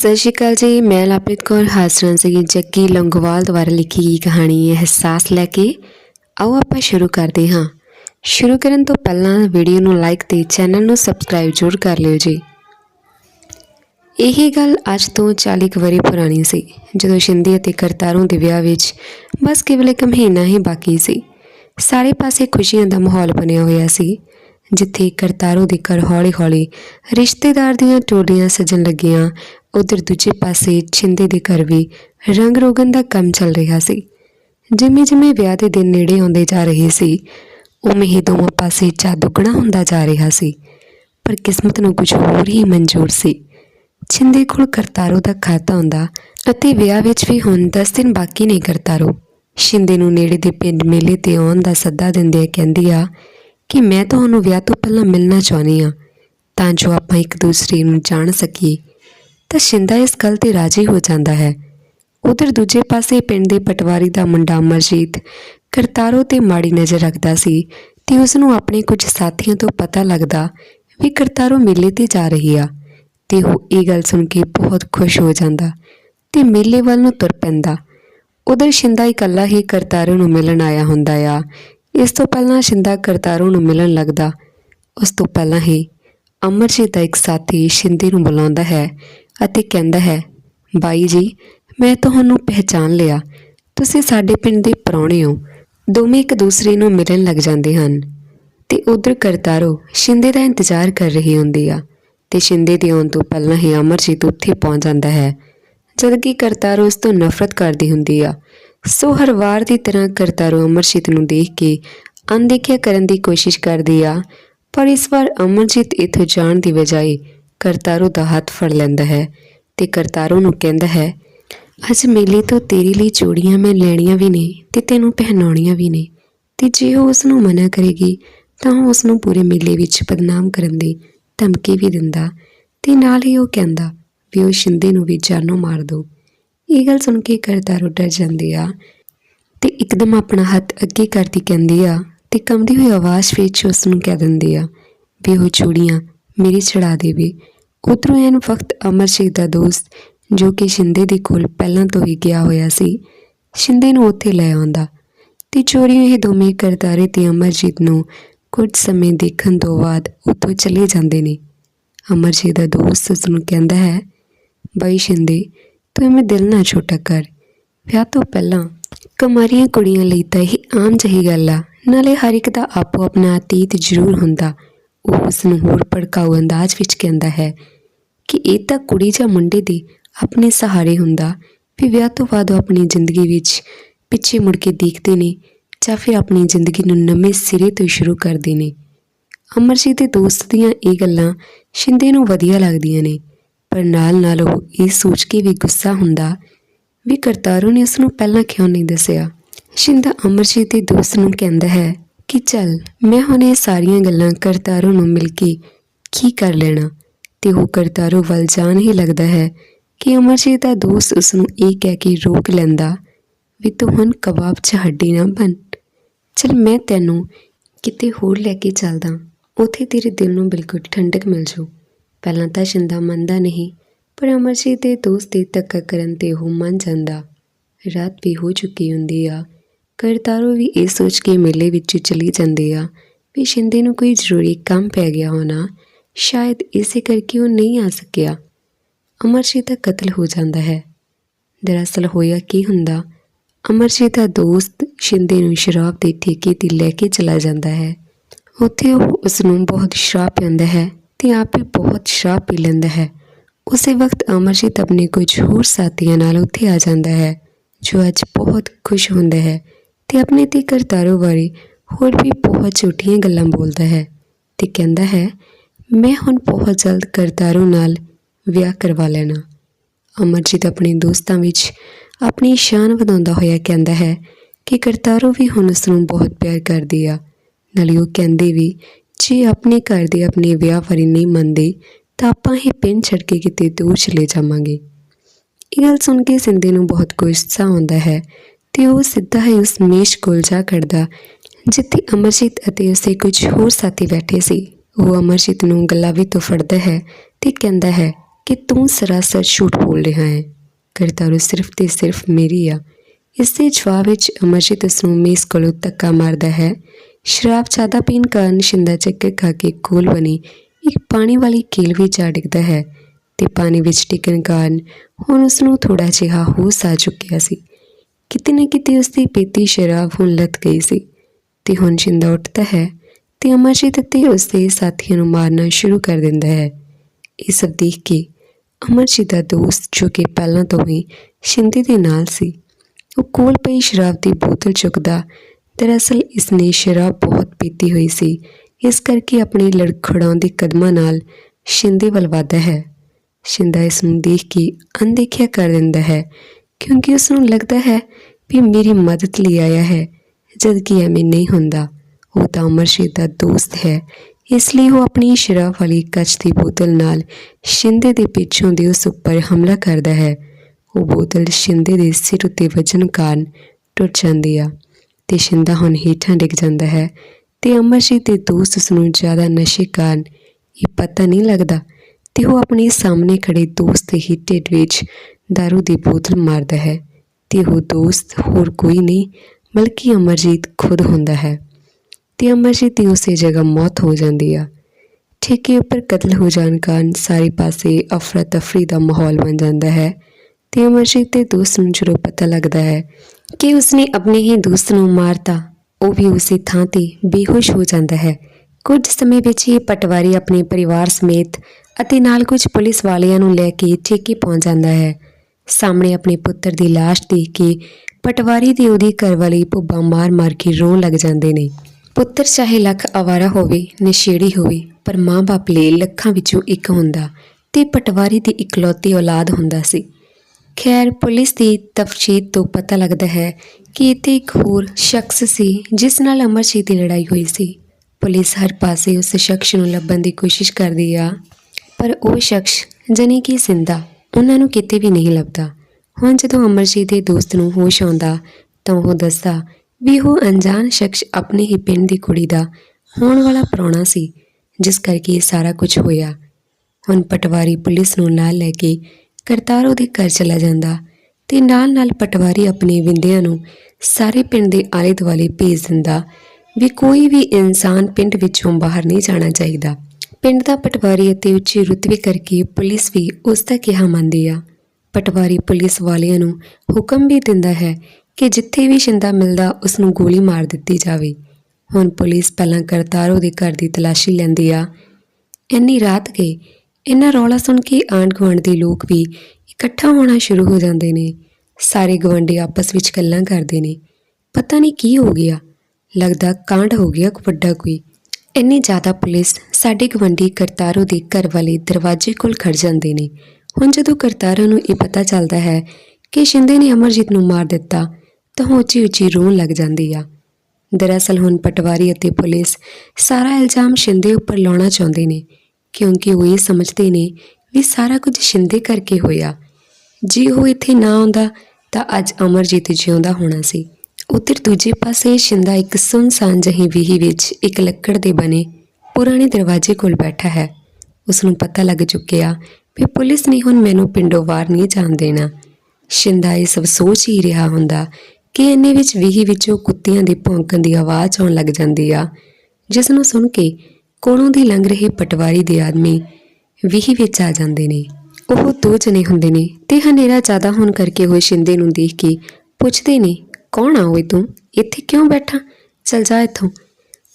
ਸਤਿ ਸ਼੍ਰੀ ਅਕਾਲ ਜੀ। ਮੈਂ ਲਾਪ੍ਰਿਤ ਕੌਰ, ਹਾਜ਼ਰਾਂ ਸਿੰਘ ਜੱਗੀ ਲੰਗੋਵਾਲ ਦੁਆਰਾ ਲਿਖੀ ਗਈ ਕਹਾਣੀ ਅਹਿਸਾਸ ਲੈ ਕੇ। ਆਓ ਆਪਾਂ ਸ਼ੁਰੂ ਕਰਦੇ ਹਾਂ। ਸ਼ੁਰੂ ਕਰਨ ਤੋਂ ਪਹਿਲਾਂ ਵੀਡੀਓ ਨੂੰ ਲਾਈਕ ਤੇ ਚੈਨਲ ਨੂੰ ਸਬਸਕ੍ਰਾਈਬ ਜ਼ਰੂਰ ਕਰ ਲਿਓ ਜੀ। ਇਹ ਗੱਲ ਅੱਜ ਤੋਂ 40 ਕੁ ਵਰ੍ਹੇ ਪੁਰਾਣੀ ਸੀ। ਜਦੋਂ ਸ਼ਿੰਦੀ ਅਤੇ ਕਰਤਾਰੋਂ ਦੇ ਵਿਆਹ ਵਿੱਚ ਬਸ ਕੇਵਲ ਇੱਕ ਮਹੀਨਾ ਹੀ ਬਾਕੀ ਸੀ। ਸਾਰੇ ਪਾਸੇ ਖੁਸ਼ੀਆਂ ਦਾ ਮਾਹੌਲ ਬਣਿਆ ਹੋਇਆ ਸੀ, ਜਿੱਥੇ ਕਰਤਾਰੋਂ ਦੇ ਘਰ ਹੌਲੀ-ਹੌਲੀ ਰਿਸ਼ਤੇਦਾਰ ਦੀਆਂ ਟੋਲੀਆਂ ਸਜਣ ਲੱਗੀਆਂ ਉਧਰ ਦੂਜੇ ਪਾਸੇ ਛਿੰਦੇ ਦੇ ਘਰ ਵੀ ਰੰਗ ਰੋਗਨ ਦਾ ਕੰਮ ਚੱਲ ਰਿਹਾ ਸੀ। ਜਿਵੇਂ ਜਿਵੇਂ ਵਿਆਹ ਦੇ ਦਿਨ ਨੇੜੇ ਆਉਂਦੇ ਜਾ ਰਹੇ ਸੀ, ਉਵੇਂ ਹੀ ਦੋਵਾਂ ਪਾਸੇ ਚਾਅ ਦੁੱਗਣਾ ਹੁੰਦਾ ਜਾ ਰਿਹਾ ਸੀ। ਪਰ ਕਿਸਮਤ ਨੂੰ ਕੁਝ ਹੋਰ ਹੀ ਮਨਜ਼ੂਰ ਸੀ। ਛਿੰਦੇ ਕੋਲ ਕਰਤਾਰੋ ਦਾ ਖਾਤਾ ਹੁੰਦਾ ਅਤੇ ਵਿਆਹ ਵਿੱਚ ਵੀ ਹੁਣ 10 ਦਿਨ ਬਾਕੀ ਨਹੀਂ ਕਰਤਾਰੋ। ਸ਼ਿੰਦੇ ਨੂੰ ਨੇੜੇ ਦੇ ਪਿੰਡ ਮੇਲੇ ਤੇ ਆਉਣ ਦਾ ਸੱਦਾ ਦਿੰਦੇ ਕਹਿੰਦੀ ਆ ਕਿ ਮੈਂ ਤੁਹਾਨੂੰ ਵਿਆਹ ਤੋਂ ਪਹਿਲਾਂ ਮਿਲਣਾ ਚਾਹੁੰਦੀ ਆ, ਤਾਂ ਜੋ ਆਪਾਂ ਇੱਕ ਦੂਸਰੇ ਨੂੰ ਜਾਣ ਸਕੀਏ। ਤਾਂ ਸ਼ਿੰਦਾ ਇਸ ਗੱਲ ਤੇ ਰਾਜੀ ਹੋ ਜਾਂਦਾ ਹੈ। ਉਧਰ ਦੂਜੇ ਪਾਸੇ ਪਿੰਡ ਦੇ ਪਟਵਾਰੀ ਦਾ ਮੁੰਡਾ ਅਮਰਜੀਤ ਕਰਤਾਰੋ ਤੇ ਮਾੜੀ ਨਜ਼ਰ ਰੱਖਦਾ ਸੀ ਤੇ ਉਸ ਨੂੰ ਆਪਣੇ ਕੁਝ ਸਾਥੀਆਂ ਤੋਂ ਪਤਾ ਲੱਗਦਾ ਵੀ ਕਰਤਾਰੋ ਮੇਲੇ ਤੇ ਜਾ ਰਹੀ ਆ ਤੇ ਉਹ ਇਹ ਗੱਲ ਸੁਣ ਕੇ ਬਹੁਤ ਖੁਸ਼ ਹੋ ਜਾਂਦਾ ਤੇ ਮੇਲੇ ਵੱਲ ਨੂੰ ਤੁਰ ਪੈਂਦਾ। ਉਧਰ ਸ਼ਿੰਦਾ ਇਕੱਲਾ ਹੀ ਕਰਤਾਰੋ ਨੂੰ ਮਿਲਣ ਆਇਆ ਹੁੰਦਾ ਆ। ਇਸ ਤੋਂ ਪਹਿਲਾਂ ਸ਼ਿੰਦਾ ਕਰਤਾਰੋ ਨੂੰ ਮਿਲਣ ਲੱਗਦਾ। ਉਸ ਤੋਂ ਪਹਿਲਾਂ ਹੀ ਅਮਰਜੀਤ ਦਾ ਇੱਕ ਸਾਥੀ ਸ਼ਿੰਦੇ ਨੂੰ ਬੁਲਾਉਂਦਾ ਹੈ ਅਤੇ ਕਹਿੰਦਾ ਹੈ, ਬਾਈ ਜੀ, ਮੈਂ ਤੁਹਾਨੂੰ ਪਹਿਚਾਨ ਲਿਆ। ਤੁਸੀਂ ਸਾਡੇ ਪਿੰਡ ਦੇ ਪ੍ਰਾਹੁਣੇ ਹੋ। ਦੋਵੇਂ ਇੱਕ ਦੂਸਰੇ ਨੂੰ ਮਿਲਣ ਲੱਗ ਜਾਂਦੇ ਹਨ। ਤੇ ਉਧਰ ਕਰਤਾਰੋ ਸ਼ਿੰਦੇ ਦਾ ਇੰਤਜ਼ਾਰ ਕਰ ਰਹੀ ਹੁੰਦੀ ਆ। ਤੇ ਸ਼ਿੰਦੇ ਦੇ ਆਉਣ ਤੋਂ ਪਹਿਲਾਂ ਹੀ ਅਮਰਜੀਤ ਉੱਥੇ ਪਹੁੰਚ ਜਾਂਦਾ ਹੈ। ਜਦ ਕਿ ਕਰਤਾਰੋ ਉਸ ਤੋਂ ਨਫ਼ਰਤ ਕਰਦੀ ਹੁੰਦੀ ਆ, ਸੋ ਹਰ ਵਾਰ ਦੀ ਤਰ੍ਹਾਂ ਕਰਤਾਰੋ ਅਮਰਜੀਤ ਨੂੰ ਦੇਖ ਕੇ ਅਣਦੇਖਿਆ ਕਰਨ ਦੀ ਕੋਸ਼ਿਸ਼ ਕਰਦੀ ਆ। ਪਰ ਇਸ ਵਾਰ ਅਮਰਜੀਤ ਇੱਥੋਂ ਜਾਣ ਦੀ ਬਜਾਏ ਕਰਤਾਰੂ ਦਾ ਹੱਥ ਫੜ ਲੈਂਦਾ ਹੈ ਤੇ ਕਰਤਾਰੂ ਨੂੰ ਕਹਿੰਦਾ ਹੈ, ਅੱਜ ਮੇਲੇ ਤੋਂ ਤੇਰੇ ਲਈ ਚੂੜੀਆਂ ਮੈਂ ਲੈਣੀਆਂ ਵੀ ਨੇ ਤੇ ਤੈਨੂੰ ਪਹਿਨਾਉਣੀਆਂ ਵੀ ਨੇ। ਤੇ ਜੇ ਉਹ ਉਸ ਨੂੰ ਮਨਾ ਕਰੇਗੀ, ਤਾਂ ਉਹ ਉਸ ਨੂੰ ਪੂਰੇ ਮੇਲੇ ਵਿੱਚ ਬਦਨਾਮ ਕਰਨ ਦੀ ਧਮਕੀ ਵੀ ਦਿੰਦਾ ਤੇ ਨਾਲ ਹੀ ਉਹ ਕਹਿੰਦਾ, ਵੀ ਉਹ ਸ਼ਿੰਦੇ ਨੂੰ ਵੀ ਜਾਨੋਂ ਮਾਰ ਦੋ। ਇਹ ਗੱਲ ਸੁਣ ਕੇ ਕਰਤਾਰੂ ਡਰ ਜਾਂਦੀ ਆ ਤੇ ਇੱਕਦਮ ਆਪਣਾ ਹੱਥ ਅੱਗੇ ਕਰਦੀ ਕਹਿੰਦੀ ਆ ਤੇ ਕੰਬਦੀ ਹੋਈ ਆਵਾਜ਼ ਵਿੱਚ ਉਸ ਨੂੰ ਕਹਿ ਦਿੰਦੀ ਆ, ਵੀ ਉਹ ਚੂੜੀਆਂ ਮੇਰੀ ਚੜਾ ਦੇਵੇ ਉਧਰੋਂ ਐਨ ਵਕਤ ਅਮਰਜੀਤ ਦਾ ਦੋਸਤ, ਜੋ ਕਿ ਸ਼ਿੰਦੇ ਦੇ ਕੋਲ ਪਹਿਲਾਂ ਤੋਂ ਹੀ ਗਿਆ ਹੋਇਆ ਸੀ, ਸ਼ਿੰਦੇ ਨੂੰ ਉੱਥੇ ਲੈ ਆਉਂਦਾ ਤੇ ਚੋਰੀਆਂ ਇਹ ਦੋਵੇਂ ਕਰਤਾਰੇ ਤੇ ਅਮਰਜੀਤ ਨੂੰ ਕੁਝ ਸਮੇਂ ਦੇਖਣ ਤੋਂ ਬਾਅਦ ਉੱਥੋਂ ਚਲੇ ਜਾਂਦੇ ਨੇ। ਅਮਰਜੀਤ ਦਾ ਦੋਸਤ ਉਸ ਨੂੰ ਕਹਿੰਦਾ ਹੈ, ਬਾਈ ਸ਼ਿੰਦੇ, ਤੂੰ ਐਵੇਂ ਦਿਲ ਨਾ ਛੋਟਾ ਕਰ। ਵਿਆਹ ਤੋਂ ਪਹਿਲਾਂ ਕਮਾਰੀਆਂ ਕੁੜੀਆਂ ਲਈ ਤਾਂ ਇਹ ਆਮ ਜਿਹੀ ਗੱਲ ਆ। ਨਾਲੇ ਹਰ ਇੱਕ ਦਾ ਆਪੋ ਆਪਣਾ ਅਤੀਤ ਜ਼ਰੂਰ ਹੁੰਦਾ। ਉਹ ਉਸ ਨੂੰ ਹੋਰ ਭੜਕਾਊ ਅੰਦਾਜ਼ ਵਿੱਚ ਕਹਿੰਦਾ ਹੈ ਕਿ ਇਹ ਤਾਂ ਕੁੜੀ ਜਾਂ ਮੁੰਡੇ ਦੇ ਆਪਣੇ ਸਹਾਰੇ ਹੁੰਦਾ, ਵੀ ਵਿਆਹ ਤੋਂ ਬਾਅਦ ਉਹ ਆਪਣੀ ਜ਼ਿੰਦਗੀ ਵਿੱਚ ਪਿੱਛੇ ਮੁੜ ਕੇ ਦੇਖਦੇ ਨੇ ਜਾਂ ਫਿਰ ਆਪਣੀ ਜ਼ਿੰਦਗੀ ਨੂੰ ਨਵੇਂ ਸਿਰੇ ਤੋਂ ਸ਼ੁਰੂ ਕਰਦੇ ਨੇ। ਅਮਰਜੀਤ ਦੇ ਦੋਸਤ ਦੀਆਂ ਇਹ ਗੱਲਾਂ ਸ਼ਿੰਦੇ ਨੂੰ ਵਧੀਆ ਲੱਗਦੀਆਂ ਨੇ, ਪਰ ਨਾਲ ਨਾਲ ਉਹ ਇਹ ਸੋਚ ਕੇ ਵੀ ਗੁੱਸਾ ਹੁੰਦਾ ਵੀ ਕਰਤਾਰੂ ਨੇ ਉਸ ਨੂੰ ਪਹਿਲਾਂ ਕਿਉਂ ਨਹੀਂ ਦੱਸਿਆ? ਸ਼ਿੰਦਾ ਅਮਰਜੀਤ ਦੇ ਦੋਸਤ ਨੂੰ ਕਹਿੰਦਾ ਹੈ ਕਿ ਚੱਲ, ਮੈਂ ਹੁਣ ਇਹ ਸਾਰੀਆਂ ਗੱਲਾਂ ਕਰਤਾਰੂ ਨੂੰ ਮਿਲ ਕੇ ਕੀ ਕਰ ਲੈਣਾ? ਤੇ ਉਹ ਕਰਤਾਰੂ ਵੱਲ ਜਾਣ ਹੀ ਲੱਗਦਾ ਹੈ ਕਿ ਅਮਰਜੀਤ ਦਾ ਦੋਸਤ ਉਸ ਨੂੰ ਇਹ ਕਹਿ ਕੇ ਰੋਕ ਲੈਂਦਾ, ਵੀ ਤੂੰ ਹੁਣ ਕਬਾਬ 'ਚ ਹੱਡੀ ਨਾ ਬਣ। ਚਲ ਮੈਂ ਤੈਨੂੰ ਕਿਤੇ ਹੋਰ ਲੈ ਕੇ ਚੱਲਦਾ। ਉਥੇ ਤੇਰੇ ਦਿਲ ਨੂੰ ਬਿਲਕੁਲ ਠੰਡਕ ਮਿਲ ਜੂ ਪਹਿਲਾਂ ਤਾਂ ਸ਼ਿੰਦਾ ਮੰਨਦਾ ਨਹੀਂ, ਪਰ ਅਮਰਜੀਤ ਦੇ ਦੋਸਤ ਦੇ ਧੱਕਾ ਕਰਨ ਤੇ ਉਹ ਮੰਨ ਜਾਂਦਾ, ਰਾਤ ਵੀ ਹੋ ਚੁੱਕੀ ਹੁੰਦੀ ਆ। ਕਰਤਾਰੋ ਵੀ ਇਹ ਸੋਚ ਕੇ ਮੇਲੇ ਵਿੱਚ ਚਲੀ ਜਾਂਦੀ ਆ ਵੀ ਸ਼ਿੰਦੇ ਨੂੰ ਕੋਈ ਜ਼ਰੂਰੀ ਕੰਮ ਪੈ ਗਿਆ ਹੋਣਾ, ਸ਼ਾਇਦ ਇਸੇ ਕਰਕੇ ਉਹ ਨਹੀਂ ਆ ਸਕਿਆ। ਅਮਰਜੀਤ ਦਾ ਕਤਲ ਹੋ ਜਾਂਦਾ ਹੈ। ਦਰਅਸਲ ਹੋਇਆ ਕੀ ਹੁੰਦਾ? ਅਮਰਜੀਤ ਦਾ ਦੋਸਤ ਸ਼ਿੰਦੇ ਨੂੰ ਸ਼ਰਾਬ ਦੇ ਠੇਕੇ ਤੇ ਲੈ ਕੇ ਚਲਾ ਜਾਂਦਾ ਹੈ। ਉੱਥੇ ਉਹ ਉਸ ਨੂੰ ਬਹੁਤ ਸ਼ਰਾਬ ਪੀਂਦਾ ਹੈ ਤੇ ਆਪ ਵੀ ਬਹੁਤ ਸ਼ਰਾਬ ਪੀ ਲੈਂਦਾ ਹੈ। ਉਸੇ ਵਕਤ ਅਮਰਜੀਤ ਆਪਣੇ ਕੁਝ ਹੋਰ ਸਾਥੀਆਂ ਨਾਲ ਉੱਥੇ ਆ ਜਾਂਦਾ ਹੈ, ਜੋ ਅੱਜ ਬਹੁਤ ਖੁਸ਼ ਹੁੰਦਾ ਹੈ ਤੇ ਆਪਣੇ ਤੇ ਕਰਤਾਰੋ ਬਾਰੇ ਹੋਰ ਵੀ ਬਹੁਤ ਝੂਠੀਆਂ ਗੱਲਾਂ ਬੋਲਦਾ ਹੈ ਤੇ ਕਹਿੰਦਾ ਹੈ, ਮੈਂ ਹੁਣ ਬਹੁਤ ਜਲਦ ਕਰਤਾਰੋ ਨਾਲ ਵਿਆਹ ਕਰਵਾ ਲੈਣਾ। ਅਮਰਜੀਤ ਆਪਣੇ ਦੋਸਤਾਂ ਵਿੱਚ ਆਪਣੀ ਸ਼ਾਨ ਵਧਾਉਂਦਾ ਹੋਇਆ ਕਹਿੰਦਾ ਹੈ ਕਿ ਕਰਤਾਰੋ ਵੀ ਹੁਣ ਉਸ ਨੂੰ ਬਹੁਤ ਪਿਆਰ ਕਰਦੀ ਆ। ਨਾਲੇ ਉਹ ਕਹਿੰਦੇ ਵੀ, ਜੇ ਆਪਣੇ ਘਰ ਦੇ ਆਪਣੇ ਵਿਆਹ ਬਾਰੇ ਨਹੀਂ ਮੰਨਦੇ, ਤਾਂ ਆਪਾਂ ਹੀ ਪਿੰਡ ਛੱਡ ਕੇ ਕਿਤੇ ਦੂਰ ਚਲੇ ਜਾਵਾਂਗੇ। ਇਹ ਗੱਲ ਸੁਣ ਕੇ ਸਿੰਦੇ ਨੂੰ ਬਹੁਤ ਗੁੱਸਾ ਆਉਂਦਾ ਹੈ ਤੇ ਉਹ ਸਿੱਧਾ ਹੀ ਉਸ ਮੇਸ਼ ਕੋਲ ਜਾ ਖੜਦਾ, ਜਿੱਥੇ ਅਮਰਜੀਤ ਅਤੇ ਉਸਦੇ ਕੁਝ ਹੋਰ ਸਾਥੀ ਬੈਠੇ ਸੀ। ਉਹ ਅਮਰਜੀਤ ਨੂੰ ਗਲਾਵੀ ਤੋਂ ਫੜਦਾ ਹੈ ਤੇ ਕਹਿੰਦਾ ਹੈ ਕਿ ਤੂੰ ਸਰਾਸਰ ਝੂਠ ਬੋਲ ਰਿਹਾ ਹੈ। ਕਰਤਾਰੂ ਸਿਰਫ ਤੇ ਸਿਰਫ ਮੇਰੀ ਆ। ਇਸ ਦੇ ਜਵਾਬ ਵਿੱਚ ਅਮਰਜੀਤ ਉਸ ਨੂੰ ਮੇਜ਼ ਕੋਲੋਂ ਧੱਕਾ ਮਾਰਦਾ ਹੈ। ਸ਼ਰਾਬ ਜ਼ਿਆਦਾ ਪੀਣ ਕਾਰਨ ਸ਼ਿੰਦਾ ਚੱਕਰ ਖਾ ਕੇ ਕੋਲ ਬਣੀ, ਇੱਕ ਪਾਣੀ ਵਾਲੀ ਕੇਲ ਵੀ ਜਾ ਡਿੱਗਦਾ ਹੈ ਤੇ ਪਾਣੀ ਵਿੱਚ ਟਿਕਣ ਕਾਰਨ ਹੁਣ ਉਸ ਨੂੰ ਥੋੜਾ ਜਿਹਾ ਹੋਸ਼ ਆ ਚੁੱਕਿਆ ਸੀ। ਕਿਤੇ ਨਾ ਕਿਤੇ ਉਸ ਦੀ ਪੀਤੀ ਸ਼ਰਾਬ ਹੁਣ ਲੱਤ ਗਈ ਸੀ ਤੇ ਹੁਣ ਸ਼ਿੰਦਾ ਉੱਠਦਾ ਹੈ ਤੇ ਅਮਰਜੀਤ ਅਤੇ ਉਸ ਦੇ ਸਾਥੀਆਂ ਨੂੰ ਮਾਰਨਾ ਸ਼ੁਰੂ ਕਰ ਦਿੰਦਾ ਹੈ। ਇਹ ਸਭ ਦੇਖ ਕੇ ਅਮਰਜੀਤ ਦਾ ਦੋਸਤ, ਜੋ ਕਿ ਪਹਿਲਾਂ ਤੋਂ ਹੀ ਸ਼ਿੰਦੇ ਦੇ ਨਾਲ ਸੀ, ਉਹ ਕੋਲ ਪਈ ਸ਼ਰਾਬ ਦੀ ਬੋਤਲ ਚੁੱਕਦਾ। ਦਰਅਸਲ ਇਸਨੇ ਸ਼ਰਾਬ ਬਹੁਤ ਪੀਤੀ ਹੋਈ ਸੀ। ਇਸ ਕਰਕੇ ਆਪਣੀ ਲੜਖੜਾਉਂਦੇ ਕਦਮਾਂ ਨਾਲ ਸ਼ਿੰਦੇ ਵੱਲ ਵਧਦਾ ਹੈ। ਸ਼ਿੰਦਾ ਇਸ ਨੂੰ ਦੇਖ ਕੇ ਅਣਦੇਖਿਆ ਕਰ ਦਿੰਦਾ ਹੈ ਕਿਉਂਕਿ ਉਸ ਨੂੰ ਲੱਗਦਾ ਹੈ ਵੀ ਮੇਰੀ ਮਦਦ ਲਈ ਆਇਆ ਹੈ ਜਦ ਕਿ ਐਵੇਂ ਨਹੀਂ ਹੁੰਦਾ। ਉਹ ਤਾਂ ਅਮਰਜੀਤ ਦਾ ਦੋਸਤ ਹੈ। ਇਸ ਲਈ ਉਹ ਆਪਣੀ ਸ਼ਰਾਬ ਵਾਲੀ ਕੱਚ ਦੀ ਬੋਤਲ ਨਾਲ ਸ਼ਿੰਦੇ ਦੇ ਪਿੱਛੋਂ ਦੀ ਉਸ ਉੱਪਰ ਹਮਲਾ ਕਰਦਾ ਹੈ। ਉਹ ਬੋਤਲ ਸ਼ਿੰਦੇ ਦੇ ਸਿਰ ਉੱਤੇ ਵੱਜਣ ਕਾਰਨ ਟੁੱਟ ਜਾਂਦੀ ਆ ਤੇ ਸ਼ਿੰਦਾ ਹੁਣ ਹੇਠਾਂ ਡਿੱਗ ਜਾਂਦਾ ਹੈ ਤੇ ਅਮਰਜੀਤ ਦੇ ਦੋਸਤ ਉਸ ਨੂੰ ਜ਼ਿਆਦਾ ਨਸ਼ੇ ਕਾਰਨ ਇਹ ਪਤਾ ਨਹੀਂ ਲੱਗਦਾ ਤੇ ਉਹ ਆਪਣੇ ਸਾਹਮਣੇ ਖੜੇ ਦੋਸਤ ਦੇ ਹੀ ਢਿੱਡ ਵਿੱਚ ਦਾਰੂ ਦੀ ਬੋਤਲ ਮਾਰਦਾ ਹੈ ਤੇ ਉਹ ਦੋਸਤ ਹੋਰ ਕੋਈ ਨਹੀਂ ਬਲਕਿ ਅਮਰਜੀਤ ਖੁਦ ਹੁੰਦਾ ਹੈ ਤੇ ਅਮਰਜੀਤ ਦੀ ਉਸੇ ਜਗ੍ਹਾ ਮੌਤ ਹੋ ਜਾਂਦੀ ਆ ਠੇਕੇ ਉੱਪਰ ਕਤਲ ਹੋ ਜਾਣ ਕਾਰਨ ਸਾਰੇ ਪਾਸੇ ਅਫਰਾ ਤਫਰੀ ਦਾ ਮਾਹੌਲ ਬਣ ਜਾਂਦਾ ਹੈ ਤੇ ਅਮਰਜੀਤ ਦੇ ਦੋਸਤ ਨੂੰ ਜਦੋਂ ਪਤਾ ਲੱਗਦਾ ਹੈ ਕਿ ਉਸਨੇ ਆਪਣੇ ਹੀ ਦੋਸਤ ਨੂੰ ਮਾਰਤਾ ਉਹ ਵੀ ਉਸੇ ਥਾਂ ਤੇ ਬੇਹੋਸ਼ ਹੋ ਜਾਂਦਾ ਹੈ ਕੁਝ ਸਮੇਂ ਵਿੱਚ ਇਹ ਪਟਵਾਰੀ ਆਪਣੇ ਪਰਿਵਾਰ ਸਮੇਤ ਅਤੇ ਨਾਲ ਕੁਝ ਪੁਲਿਸ ਵਾਲਿਆਂ ਨੂੰ ਲੈ ਕੇ ਠੇਕੇ ਪਹੁੰਚ ਜਾਂਦਾ ਹੈ ਸਾਹਮਣੇ ਆਪਣੇ ਪੁੱਤਰ ਦੀ ਲਾਸ਼ ਦੇਖ ਕੇ ਪਟਵਾਰੀ ਦੀ ਉਹਦੀ ਘਰਵਾਲੀ ਭੁੱਬਾ ਮਾਰ-ਮਾਰ ਕੇ ਰੋਣ ਲੱਗ ਜਾਂਦੇ ਨੇ। ਪੁੱਤਰ ਚਾਹੇ ਲੱਖ ਆਵਾਰਾ ਹੋਵੇ, ਨਸ਼ੇੜੀ ਹੋਵੇ, ਪਰ ਮਾਂ-ਬਾਪ ਲਈ ਲੱਖਾਂ ਵਿੱਚੋਂ ਇੱਕ ਹੁੰਦਾ ਤੇ ਪਟਵਾਰੀ ਦੀ ਇਕਲੌਤੀ ਔਲਾਦ ਹੁੰਦਾ ਸੀ। ਖੈਰ, ਪੁਲਿਸ ਦੀ ਤਫਤੀਸ਼ ਤੋਂ ਪਤਾ ਲੱਗਦਾ ਹੈ ਕਿ ਇੱਥੇ ਇੱਕ ਹੋਰ ਸ਼ਖਸ ਸੀ, ਜਿਸ ਨਾਲ ਅਮਰਜੀਤ ਦੀ ਲੜਾਈ ਹੋਈ ਸੀ। ਪੁਲਿਸ ਹਰ ਪਾਸੇ ਉਸ ਸ਼ਖਸ ਨੂੰ ਲੱਭਣ ਦੀ ਕੋਸ਼ਿਸ਼ ਕਰਦੀ ਆ, ਪਰ ਉਹ ਸ਼ਖਸ ਜਨੀ ਕਿ ਸਿੰਦਾ ਉਹਨਾਂ ਨੂੰ ਕਿਤੇ ਵੀ ਨਹੀਂ ਲੱਭਦਾ। ਹੁਣ ਜਦੋਂ ਅਮਰਜੀਤ ਦੇ ਦੋਸਤ ਨੂੰ ਹੋਸ਼ ਆਉਂਦਾ, ਤਾਂ ਉਹ ਦੱਸਦਾ ਵੀ ਉਹ ਅਣਜਾਣ ਸ਼ਖਸ ਆਪਣੇ ਹੀ ਪਿੰਡ ਦੀ ਕੁੜੀ ਦਾ ਹੋਣ ਵਾਲਾ ਪ੍ਰਾਹੁਣਾ ਸੀ, ਜਿਸ ਕਰਕੇ ਇਹ ਸਾਰਾ ਕੁਝ ਹੋਇਆ। ਹੁਣ ਪਟਵਾਰੀ ਪੁਲਿਸ ਨੂੰ ਨਾਲ ਲੈ ਕੇ ਕਰਤਾਰ ਉਹਦੇ ਘਰ ਚਲਾ ਜਾਂਦਾ ਤੇ ਨਾਲ ਨਾਲ ਪਟਵਾਰੀ ਆਪਣੇ ਵਿੰਦਿਆਂ ਨੂੰ ਸਾਰੇ ਪਿੰਡ ਦੇ ਆਲੇ ਦੁਆਲੇ ਭੇਜ ਦਿੰਦਾ ਵੀ ਕੋਈ ਵੀ ਇਨਸਾਨ ਪਿੰਡ ਵਿੱਚੋਂ ਬਾਹਰ ਨਹੀਂ ਜਾਣਾ ਚਾਹੀਦਾ। ਪਿੰਡ ਦਾ ਪਟਵਾਰੀ ਅਤੇ ਉੱਚੀ ਰੁਤਬੇ ਕਰਕੇ ਪੁਲਿਸ ਵੀ ਉਸ ਦਾ ਕਿਹਾ ਮੰਨਦੀ ਆ। ਪਟਵਾਰੀ ਪੁਲਿਸ ਵਾਲਿਆਂ ਨੂੰ ਹੁਕਮ ਵੀ ਦਿੰਦਾ ਹੈ ਕਿ ਜਿੱਥੇ ਵੀ ਸ਼ਿੰਦਾ ਮਿਲਦਾ ਉਸ ਨੂੰ ਗੋਲੀ ਮਾਰ ਦਿੱਤੀ ਜਾਵੇ। ਹੁਣ ਪੁਲਿਸ ਪਹਿਲਾਂ ਕਰਤਾਰੋ ਦੇ ਘਰ ਦੀ ਤਲਾਸ਼ੀ ਲੈਂਦੀ ਆ। ਇੰਨੀ ਰਾਤ ਗਈ ਇਹਨਾਂ ਰੌਲਾ ਸੁਣ ਕੇ ਆਂਢ ਗੁਆਂਢ ਦੇ ਲੋਕ ਵੀ ਇਕੱਠਾ ਹੋਣਾ ਸ਼ੁਰੂ ਹੋ ਜਾਂਦੇ ਨੇ। ਸਾਰੇ ਗਵੰਡੇ ਆਪਸ ਵਿੱਚ ਗੱਲਾਂ ਕਰਦੇ ਨੇ। ਪਤਾ ਨਹੀਂ ਕੀ ਹੋ ਗਿਆ। ਲੱਗਦਾ ਕਾਂਡ ਹੋ ਗਿਆ ਕੋ ਵੱਡਾ ਕੋਈ। ਇੰਨੀ ਜ਼ਿਆਦਾ ਪੁਲਿਸ ਸਾਡੇ ਗਵੰਡੀ ਕਰਤਾਰੋ ਦੇ ਘਰ ਵਾਲੇ ਦਰਵਾਜ਼ੇ ਕੋਲ ਖੜ ਜਾਂਦੇ ਨੇ। ਹੁਣ ਜਦੋਂ ਕਰਤਾਰੋ ਨੂੰ ਇਹ ਪਤਾ ਚੱਲਦਾ ਹੈ ਕਿ ਸ਼ਿੰਦੇ ਨੇ ਅਮਰਜੀਤ ਨੂੰ ਮਾਰ ਦਿੱਤਾ, ਤਾਂ ਉਹ ਉੱਚੀ ਉੱਚੀ ਰੋਣ ਲੱਗ ਜਾਂਦੀ ਆ। ਦਰਅਸਲ ਹੁਣ ਪਟਵਾਰੀ ਅਤੇ ਪੁਲਿਸ ਸਾਰਾ ਇਲਜ਼ਾਮ ਸ਼ਿੰਦੇ ਉੱਪਰ ਲਾਉਣਾ ਚਾਹੁੰਦੇ ਨੇ, ਕਿਉਂਕਿ ਉਹ ਇਹ ਸਮਝਦੇ ਨੇ ਵੀ ਸਾਰਾ ਕੁਝ ਸ਼ਿੰਦੇ ਕਰਕੇ ਹੋਇਆ। ਜੇ ਉਹ ਇੱਥੇ ਨਾ ਆਉਂਦਾ, ਤਾਂ ਅੱਜ ਅਮਰਜੀਤ ਜਿਉਂਦਾ ਹੋਣਾ ਸੀ। ਉੱਧਰ ਦੂਜੇ ਪਾਸੇ ਸ਼ਿੰਦਾ ਇੱਕ ਸੁਨਸਾਨ ਜਹੀ ਵੀਹੀ ਵਿੱਚ ਇੱਕ ਲੱਕੜ ਦੇ ਬਣੇ ਪੁਰਾਣੇ ਦਰਵਾਜ਼ੇ ਕੋਲ ਬੈਠਾ ਹੈ। ਉਸ ਨੂੰ ਪਤਾ ਲੱਗ ਚੁੱਕਿਆ ਵੀ ਪੁਲਿਸ ਨੇ ਹੁਣ ਮੈਨੂੰ ਪਿੰਡੋਂ ਬਾਹਰ ਨਹੀਂ ਜਾਣ ਦੇਣਾ। ਸ਼ਿੰਦਾ ਇਹ ਸਭ ਸੋਚ ਹੀ ਰਿਹਾ ਹੁੰਦਾ ਕਿ ਇੰਨੇ ਵਿੱਚ ਵੀਹੀ ਵਿੱਚੋਂ ਕੁੱਤਿਆਂ ਦੇ ਭੌਂਕਣ ਦੀ ਆਵਾਜ਼ ਆਉਣ ਲੱਗ ਜਾਂਦੀ ਆ, ਜਿਸ ਨੂੰ ਸੁਣ ਕੇ ਕੋਲੋਂ ਦੀ ਲੰਘ ਰਹੇ ਪਟਵਾਰੀ ਦੇ ਆਦਮੀ ਵੀਹੀ ਵਿੱਚ ਆ ਜਾਂਦੇ ਨੇ। ਉਹ ਦੋ ਜਣੇ ਹੁੰਦੇ ਨੇ ਤੇ ਹਨੇਰਾ ਜ਼ਿਆਦਾ ਹੋਣ ਕਰਕੇ ਉਹ ਸ਼ਿੰਦੇ ਨੂੰ ਦੇਖ ਕੇ ਪੁੱਛਦੇ ਨੇ ਕੌਣ ਆ ਓਏ ਤੂੰ? ਇੱਥੇ ਕਿਉਂ ਬੈਠਾ? ਚਲ ਜਾ ਇੱਥੋਂ।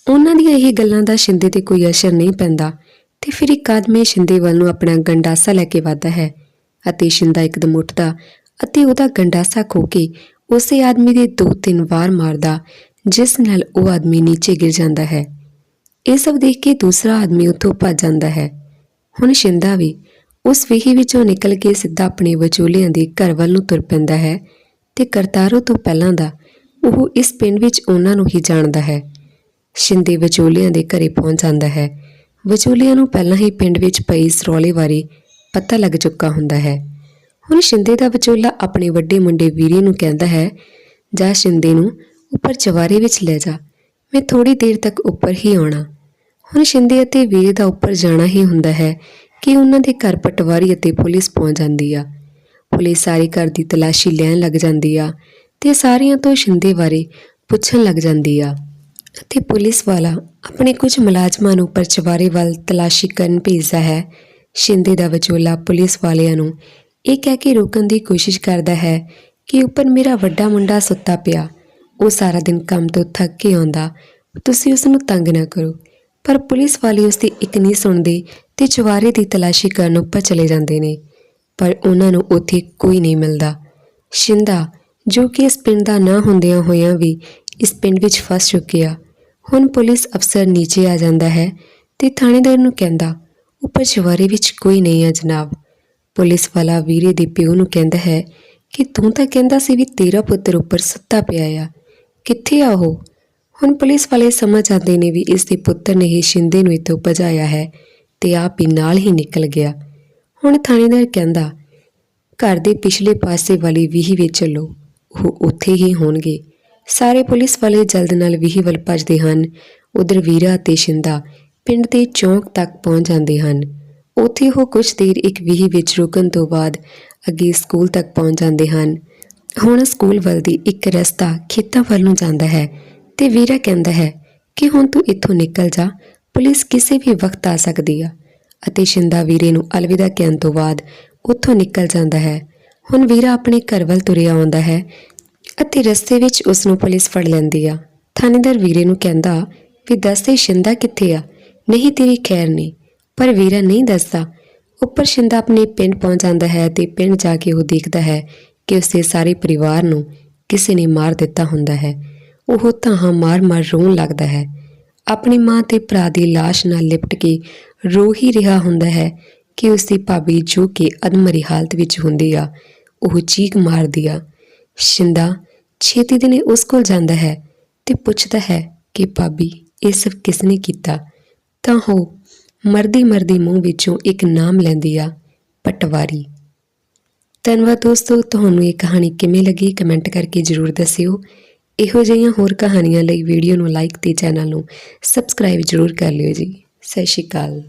ਉਹਨਾਂ ਦੀਆਂ ਇਹ ਗੱਲਾਂ ਦਾ ਸ਼ਿੰਦੇ ਤੇ ਕੋਈ ਅਸਰ ਨਹੀਂ ਪੈਂਦਾ। ਤੇ ਫਿਰ ਇੱਕ ਆਦਮੀ ਸ਼ਿੰਦੇ ਵੱਲ ਨੂੰ ਆਪਣਾ ਗੰਡਾਸਾ ਲੈ ਕੇ ਵੱਧਦਾ ਹੈ ਅਤੇ ਸ਼ਿੰਦਾ ਇੱਕਦਮ ਉੱਠਦਾ ਅਤੇ ਉਹਦਾ ਗੰਡਾਸਾ ਖੋ ਕੇ ਉਸੇ ਆਦਮੀ ਦੇ ਦੋ ਤਿੰਨ ਵਾਰ ਮਾਰਦਾ, ਜਿਸ ਨਾਲ ਉਹ ਆਦਮੀ ਨੀਚੇ ਗਿਰ ਜਾਂਦਾ ਹੈ। ਇਹ ਸਭ ਦੇਖ ਕੇ ਦੂਸਰਾ ਆਦਮੀ ਉੱਥੋਂ ਭੱਜ ਜਾਂਦਾ ਹੈ। ਹੁਣ ਸ਼ਿੰਦਾ ਵੀ ਉਸ ਵਿਹੀ ਵਿੱਚੋਂ ਨਿਕਲ ਕੇ ਸਿੱਧਾ ਆਪਣੇ ਵਿਚੋਲਿਆਂ ਦੇ ਘਰ ਵੱਲ ਨੂੰ ਤੁਰ ਪੈਂਦਾ ਹੈ ਤੇ ਕਰਤਾਰੋ ਤੋਂ ਪਹਿਲਾਂ ਦਾ, ਉਹ ਇਸ ਪਿੰਡ ਵਿੱਚ ਉਹਨਾਂ ਨੂੰ ਹੀ ਜਾਣਦਾ ਹੈ। ਸ਼ਿੰਦੇ ਵਿਚੋਲਿਆਂ ਦੇ ਘਰੇ ਪਹੁੰਚ ਜਾਂਦਾ ਹੈ। ਵਿਚੋਲਿਆਂ ਨੂੰ ਪਹਿਲਾਂ ਹੀ ਪਿੰਡ ਵਿੱਚ ਪਈ ਸਰੋਲੇ ਬਾਰੇ ਪਤਾ ਲੱਗ ਚੁੱਕਾ ਹੁੰਦਾ ਹੈ। ਹੁਣ ਸ਼ਿੰਦੇ ਦਾ ਵਿਚੋਲਾ ਆਪਣੇ ਵੱਡੇ ਮੁੰਡੇ ਵੀਰੇ ਨੂੰ ਕਹਿੰਦਾ ਹੈ, ਜਾ ਸ਼ਿੰਦੇ ਨੂੰ ਉੱਪਰ ਚਵਾਰੇ ਵਿੱਚ ਲੈ ਜਾ, ਮੈਂ ਥੋੜੀ ਦੇਰ ਤੱਕ ਉੱਪਰ ਹੀ ਆਉਣਾ। ਹੁਣ ਸ਼ਿੰਦੇ ਅਤੇ ਵੀਰੇ ਦਾ ਉੱਪਰ ਜਾਣਾ ਹੀ ਹੁੰਦਾ ਹੈ ਕਿ ਉਹਨਾਂ ਦੇ ਘਰ ਪਟਵਾਰੀ ਅਤੇ ਪੁਲਿਸ ਪਹੁੰਚ ਜਾਂਦੀ ਆ। ਪੁਲਿਸ ਸਾਰੇ ਘਰ ਦੀ ਤਲਾਸ਼ੀ ਲੈਣ ਲੱਗ ਜਾਂਦੀ ਆ ਤੇ ਸਾਰਿਆਂ ਤੋਂ ਸ਼ਿੰਦੇ ਬਾਰੇ ਪੁੱਛਣ ਲੱਗ ਜਾਂਦੀ ਆ। ਅਤੇ ਪੁਲਿਸ ਵਾਲਾ ਆਪਣੇ ਕੁਝ ਮੁਲਾਜ਼ਮਾਂ ਨੂੰ ਪਰਚਵਾਰੇ ਵੱਲ ਤਲਾਸ਼ੀ ਕਰਨ ਭੇਜਦਾ ਹੈ। ਸ਼ਿੰਦੇ ਦਾ ਵਿਚੋਲਾ ਪੁਲਿਸ ਵਾਲਿਆਂ ਨੂੰ ਇਹ ਕਹਿ ਕੇ ਰੋਕਣ ਦੀ ਕੋਸ਼ਿਸ਼ ਕਰਦਾ ਹੈ ਕਿ ਉੱਪਰ ਮੇਰਾ ਵੱਡਾ ਮੁੰਡਾ ਸੁੱਤਾ ਪਿਆ। ਉਹ ਸਾਰਾ ਦਿਨ ਕੰਮ ਤੋਂ ਥੱਕ ਕੇ ਆਉਂਦਾ। ਤੁਸੀਂ ਉਸ ਨੂੰ ਤੰਗ ਨਾ ਕਰੋ। ਪਰ ਪੁਲਿਸ ਵਾਲੇ ਉਸ ਦੀ ਇੱਕ ਨਹੀਂ ਸੁਣਦੇ ਤੇ ਚਵਾਰੇ ਦੀ ਤਲਾਸ਼ੀ ਕਰਨ ਉੱਪਰ ਚਲੇ ਜਾਂਦੇ ਨੇ। ਪਰ ਉਹਨਾਂ ਨੂੰ ਉੱਥੇ ਕੋਈ ਨਹੀਂ ਮਿਲਦਾ। ਸ਼ਿੰਦਾ, ਜੋ ਕਿ ਇਸ ਪਿੰਡ ਦਾ ਨਾ ਹੁੰਦਿਆਂ ਹੋਇਆਂ ਵੀ ਇਸ ਪਿੰਡ ਵਿੱਚ ਫਸ ਚੁੱਕਿਆ, ਹੁਣ ਪੁਲਿਸ ਅਫਸਰ ਨੀਚੇ ਆ ਜਾਂਦਾ ਹੈ ਤੇ ਥਾਣੇਦਾਰ ਨੂੰ ਕਹਿੰਦਾ, ਉੱਪਰ ਚਵਾਰੇ ਵਿੱਚ ਕੋਈ ਨਹੀਂ ਹੈ ਜਨਾਬ। ਪੁਲਿਸ ਵਾਲਾ ਵੀਰੇ ਦੇ ਪਿਓ ਨੂੰ ਕਹਿੰਦਾ ਹੈ ਕਿ ਤੂੰ ਤਾਂ ਕਹਿੰਦਾ ਸੀ ਵੀ ਤੇਰਾ ਪੁੱਤਰ ਉੱਪਰ ਸੁੱਤਾ ਪਿਆ ਆ। ਕਿੱਥੇ ਆ ਉਹ? ਹੁਣ ਪੁਲਿਸ ਵਾਲੇ ਸਮਝ ਆਉਂਦੇ ਨੇ ਵੀ ਇਸ ਦੇ ਪੁੱਤਰ ਨੇ ਹੀ ਸ਼ਿੰਦੇ ਨੂੰ ਇੱਥੋਂ ਭਜਾਇਆ ਹੈ ਤੇ ਆਪ ਹੀ ਨਾਲ ਹੀ ਨਿਕਲ ਗਿਆ। ਹੁਣ ਥਾਣੇਦਾਰ ਕਹਿੰਦਾ, ਘਰ ਦੇ ਪਿਛਲੇ ਪਾਸੇ ਵਾਲੀ ਵੀਹੀ ਵਿੱਚ ਚੱਲੋ। ਉਹ ਉੱਥੇ ਹੀ ਹੋਣਗੇ। ਸਾਰੇ ਪੁਲਿਸ ਵਾਲੇ ਜਲਦ ਨਾਲ ਵੀਹੀ ਵੱਲ ਭੱਜਦੇ ਹਨ। ਉਧਰ ਵੀਰਾ ਤੇ ਸ਼ਿੰਦਾ ਪਿੰਡ ਦੇ ਚੌਂਕ ਤੱਕ ਪਹੁੰਚ ਜਾਂਦੇ ਹਨ। ਉੱਥੇ ਉਹ ਕੁਝ ਦੇਰ ਇੱਕ ਵੀਹੀ ਵਿੱਚ ਰੁਕਣ ਤੋਂ ਬਾਅਦ ਅੱਗੇ ਸਕੂਲ ਤੱਕ ਪਹੁੰਚ ਜਾਂਦੇ ਹਨ। ਹੁਣ ਸਕੂਲ ਵੱਲ ਦੀ ਇੱਕ ਰਸਤਾ ਖੇਤਾਂ ਵੱਲ ਨੂੰ ਜਾਂਦਾ ਹੈ ਤੇ ਵੀਰਾ ਕਹਿੰਦਾ ਹੈ ਕਿ ਹੁਣ ਤੂੰ ਇੱਥੋਂ ਨਿਕਲ ਜਾ। ਪੁਲਿਸ ਕਿਸੇ ਵੀ ਵਕਤ ਆ ਸਕਦੀ ਆ। ਅਤੇ ਸ਼ਿੰਦਾ ਵੀਰੇ ਨੂੰ ਅਲਵਿਦਾ ਕਹਿਣ ਤੋਂ ਬਾਅਦ ਉੱਥੋਂ ਨਿਕਲ ਜਾਂਦਾ ਹੈ। ਹੁਣ ਵੀਰਾ ਆਪਣੇ ਘਰ ਵੱਲ ਤੁਰਿਆ ਆਉਂਦਾ ਹੈ ਅਤੇ ਰਸਤੇ ਵਿੱਚ ਉਸ ਨੂੰ ਪੁਲਿਸ ਫੜ ਲੈਂਦੀ ਆ। ਥਾਣੇਦਾਰ ਵੀਰੇ ਨੂੰ ਕਹਿੰਦਾ ਵੀ ਦੱਸ ਦੇ ਸ਼ਿੰਦਾ ਕਿੱਥੇ ਆ? ਨਹੀਂ, ਤੇਰੀ ਖੈਰ ਨਹੀਂ। ਪਰ ਵੀਰਾ ਨਹੀਂ ਦੱਸਦਾ। ਉੱਪਰ ਸ਼ਿੰਦਾ ਆਪਣੇ ਪਿੰਡ ਪਹੁੰਚ ਜਾਂਦਾ ਹੈ ਤੇ ਪਿੰਡ ਜਾ ਕੇ ਉਹ ਦੇਖਦਾ ਹੈ ਕਿ ਉਸਦੇ ਸਾਰੇ ਪਰਿਵਾਰ ਨੂੰ ਕਿਸੇ ਨੇ ਮਾਰ ਦਿੱਤਾ ਹੁੰਦਾ ਹੈ। ਉਹ ਤਾਂ ਮਾਰ-ਮਾਰ ਰੋਣ ਲੱਗਦਾ ਹੈ। ਆਪਣੀ ਮਾਂ ਤੇ ਭਰਾ ਦੀ ਲਾਸ਼ ਨਾਲ ਲਿਪਟ ਕੇ ਰੋ ਹੀ ਰਿਹਾ ਹੁੰਦਾ ਹੈ ਕਿ ਉਸਦੀ ਭਾਬੀ ਜੋ ਕਿ ਅਧਮਰੀ ਹਾਲਤ ਵਿੱਚ ਹੁੰਦੀ ਆ, ਉਹ ਚੀਕ ਮਾਰਦੀ ਆ। ਸ਼ਿੰਦਾ, ਛੇਤੀ ਦਿਨੇ ਉਸ ਕੋਲ ਜਾਂਦਾ ਹੈ ਤੇ ਪੁੱਛਦਾ ਹੈ ਕਿ ਭਾਬੀ, ਇਹ ਸਭ ਕਿਸ ਨੇ ਕੀਤਾ? ਤਾਂ ਉਹ ਮਰਦੀ ਮਰਦੀ ਮੂੰਹ ਵਿੱਚੋਂ ਇੱਕ ਨਾਮ ਲੈਂਦੀ ਆ, ਪਟਵਾਰੀ। ਧੰਨਵਾਦ ਦੋਸਤੋ, ਤੁਹਾਨੂੰ ਇਹ ਕਹਾਣੀ ਕਿਵੇਂ ਲੱਗੀ ਕਮੈਂਟ ਕਰਕੇ ਜਰੂਰ ਦੱਸਿਓ। ਇਹੋ ਜਿਹੀਆਂ ਹੋਰ ਕਹਾਣੀਆਂ ਲਈ ਵੀਡੀਓ ਨੂੰ ਲਾਈਕ ਤੇ ਚੈਨਲ ਨੂੰ ਸਬਸਕ੍ਰਾਈਬ ਜਰੂਰ ਕਰ ਲਿਓ ਜੀ। ਸਤਿ ਸ਼੍ਰੀ ਅਕਾਲ।